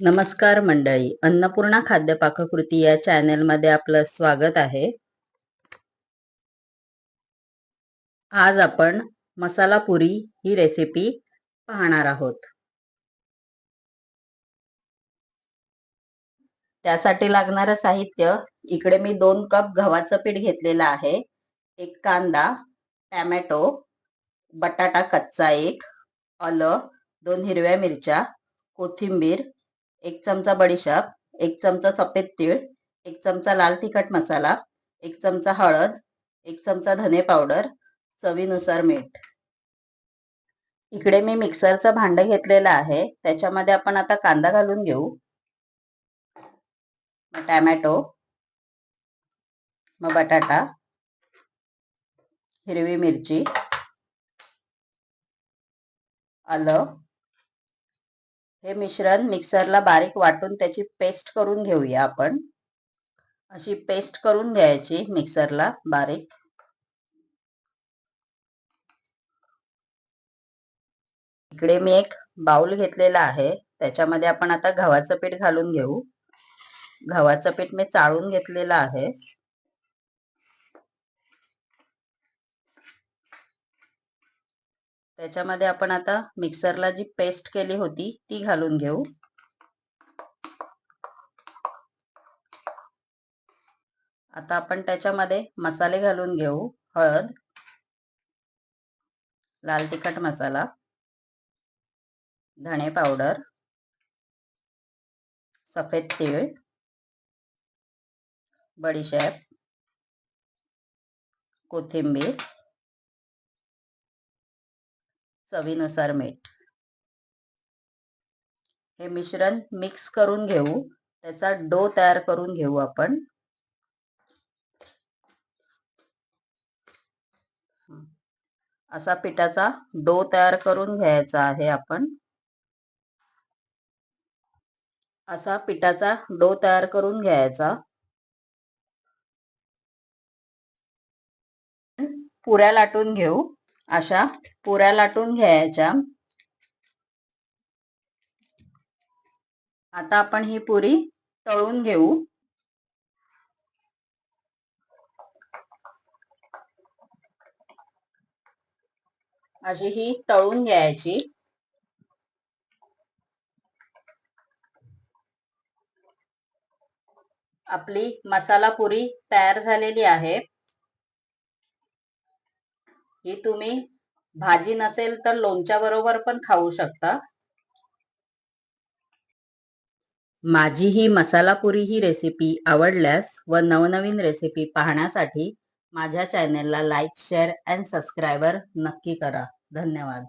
नमस्कार मंडळी अन्नपूर्णा खाद्य पाककृती या चॅनलमध्ये आपलं स्वागत आहे. आज आपण मसाला पुरी ही रेसिपी पाहणार आहोत. त्यासाठी लागणारं साहित्य इकडे मी दोन कप गव्हाचं पीठ घेतलेलं आहे एक कांदा टॅमॅटो बटाटा कच्चा एक अलं दोन हिरव्या मिरच्या कोथिंबीर एक चमचा बडीशाप एक चमचा सफेद तीळ एक चमचा लाल तिखट मसाला एक चमचा हळद एक चमचा धने पावडर चवीनुसार मीठ. इकडे मी मिक्सरचं भांड घेतलेलं आहे. त्याच्यामध्ये आपण आता कांदा घालून घेऊ. मग टॅमॅटो मग बटाटा हिरवी मिरची आलं हे मिश्रण मिक्सरला बारीक वाटून त्याची पेस्ट करून घेऊया आपण. अशी पेस्ट करून घ्यायची मिक्सरला बारीक. इकडे मी एक बाउल घेतलेला आहे. त्याच्यामध्ये आपण आता गव्हाचं पीठ घालून घेऊ. गव्हाचं पीठ मी चाळून घेतलेलं आहे. त्याच्यामध्ये आपण आता मिक्सरला जी पेस्ट केली होती ती घालून घेऊ. आता आपण त्याच्यामध्ये मसाले घालून घेऊ हळद लाल तिखट मसाला धणे पावडर सफेद तीळ बडीशेप कोथिंबीर चवीनुसार मीठ. हे मिश्रण मिक्स करून घेऊ. त्याचा डो तयार करून घेऊ आपण. असा पिठाचा डो तयार करून घ्यायचा आहे आपण. असा पिठाचा डो तयार करून घ्यायचा. पुऱ्या लाटून घेऊ. अशा पुऱ्या लाटून घ्यायच्या. आता आपण ही पुरी तळून घेऊ. अशी ही तळून घ्यायची. आपली मसाला पुरी तयार झालेली आहे. ही तुम्ही भाजी नसेल तर लोणच्या बरोबर पण खाऊ शकता. माझी ही मसाला पुरी ही रेसिपी आवडल्यास व नवनवीन रेसिपी पाहण्यासाठी माझ्या चॅनेलला लाईक शेअर अँड सबस्क्रायबर नक्की करा. धन्यवाद.